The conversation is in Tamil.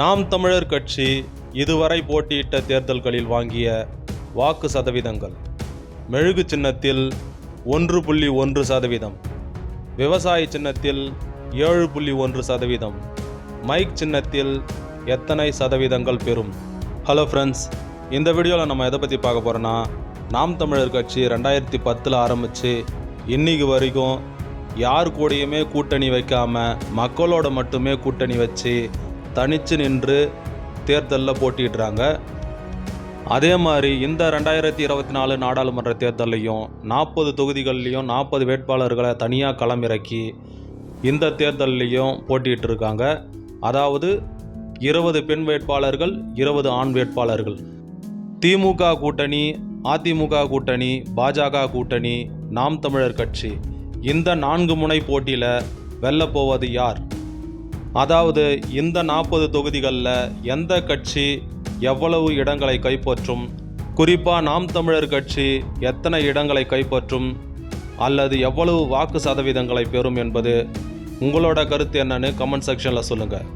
நாம் தமிழர் கட்சி இதுவரை போட்டியிட்ட தேர்தல்களில் வாங்கிய வாக்கு சதவீதங்கள். மெழுகு சின்னத்தில் ஒன்று புள்ளி ஒன்று சதவீதம். விவசாய சின்னத்தில் ஏழு புள்ளி ஒன்று சதவீதம். மைக் சின்னத்தில் எத்தனை சதவீதங்கள் பெறும்? ஹலோ ஃப்ரெண்ட்ஸ் இந்த வீடியோவில் நம்ம எதை பற்றி பார்க்க போகிறோன்னா நாம் தமிழர் கட்சி ரெண்டாயிரத்தி பத்தில் ஆரம்பித்து இன்னைக்கு வரைக்கும் யார் கூடயுமே கூட்டணி வைக்காமல் மக்களோட மட்டுமே கூட்டணி வச்சு தனித்து நின்று தேர்தலில் போட்டிடுறாங்க அதே மாதிரி இந்த ரெண்டாயிரத்தி இருபத்தி நாலு நாடாளுமன்ற தேர்தல்லையும் நாற்பது தொகுதிகள்லையும் நாற்பது வேட்பாளர்களை தனியாக களமிறக்கி இந்த தேர்தல்லையும் போட்டிகிட்டு இருக்காங்க அதாவது இருபது பெண் வேட்பாளர்கள் இருபது ஆண் வேட்பாளர்கள். திமுக கூட்டணி அதிமுக கூட்டணி பாஜக கூட்டணி நாம் தமிழர் கட்சி. இந்த நான்கு முனை போட்டியில் வெல்லப்போவது யார்? அதாவது இந்த நாற்பது தொகுதிகளில் எந்த கட்சி எவ்வளவு இடங்களை கைப்பற்றும்? குறிப்பாக நாம் தமிழர் கட்சி எத்தனை இடங்களை கைப்பற்றும்? அல்லது எவ்வளவு வாக்கு சதவீதங்களை பெறும் என்பது? உங்களோட கருத்து என்னன்னு கமெண்ட் செக்ஷனில் சொல்லுங்கள்